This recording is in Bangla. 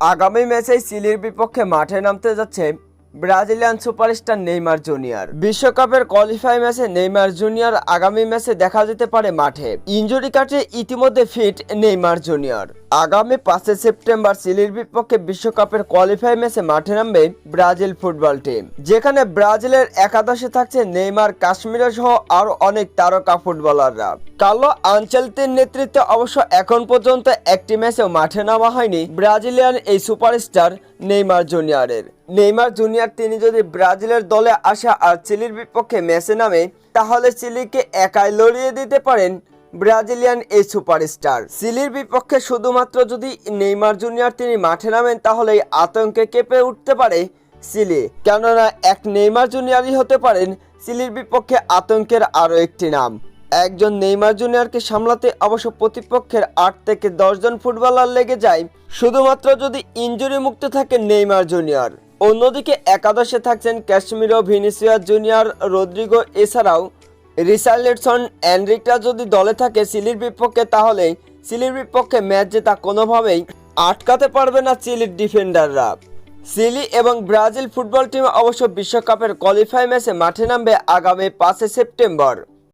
আগামী ম্যাচে চিলির বিপক্ষে মাঠে নামতে যাচ্ছে ব্রাজিলিয়ান সুপারস্টার নেইমার জুনিয়র। বিশ্বকাপের কোয়ালিফাই ম্যাচে নেইমার জুনিয়র আগামী ম্যাচে দেখা যেতে পারে মাঠে। ইনজুরি কাটে ইতিমধ্যে ফিট নেইমার জুনিয়র। আগামী পাঁচই সেপ্টেম্বর চিলির বিপক্ষে বিশ্বকাপের কোয়ালিফাই ম্যাচে মাঠে নামবে ব্রাজিল ফুটবল টিম। যেখানে ব্রাজিলের একাদশে থাকছে নেইমার, কাশ্মীরের সহ আরও অনেক তারকা ফুটবলাররা। কার্লো আঞ্চেলতির নেতৃত্বে অবশ্য এখন পর্যন্ত একটি ম্যাচেও মাঠে নামা হয়নি ব্রাজিলিয়ান এই সুপারস্টার নেইমার জুনিয়রের। নেইমার জুনিয়র তিনি যদি ব্রাজিলের দলে আসা আর চিলির বিপক্ষে ম্যাচে নামে, তাহলে চিলিকে একাই লড়িয়ে দিতে পারেন ব্রাজিলিয়ান এই সুপারস্টার। চিলির বিপক্ষে শুধুমাত্র যদি নেইমার জুনিয়র তিনি মাঠে নামেন তাহলে এই আতঙ্কে কেঁপে উঠতে পারে চিলি। কেননা, এক নেইমার জুনিয়রই হতে পারেন, চিলির বিপক্ষে আতঙ্কের আরও একটি নাম। একজন নেইমার জুনিয়রকে সামলাতে অবশ্য প্রতিপক্ষের আট থেকে দশজন ফুটবলার লেগে যায়, শুধুমাত্র যদি ইনজুরি মুক্ত থাকে নেইমার জুনিয়র। অন্যদিকে একাদশে থাকছেন ক্যাশমিরো ভিনিসিয়াস জুনিয়র রদ্রিগো এছাড়াও রিসার্লেটসন অ্যান্ড্রিকটা যদি দলে থাকে চিলির বিপক্ষে, তাহলে চিলির বিপক্ষে ম্যাচ জেতা কোনোভাবেই আটকাতে পারবে না চিলির ডিফেন্ডাররা। চিলি এবং ব্রাজিল ফুটবল টিম অবশ্য বিশ্বকাপের কোয়ালিফাই ম্যাচে মাঠে নামবে আগামী পাঁচই সেপ্টেম্বর।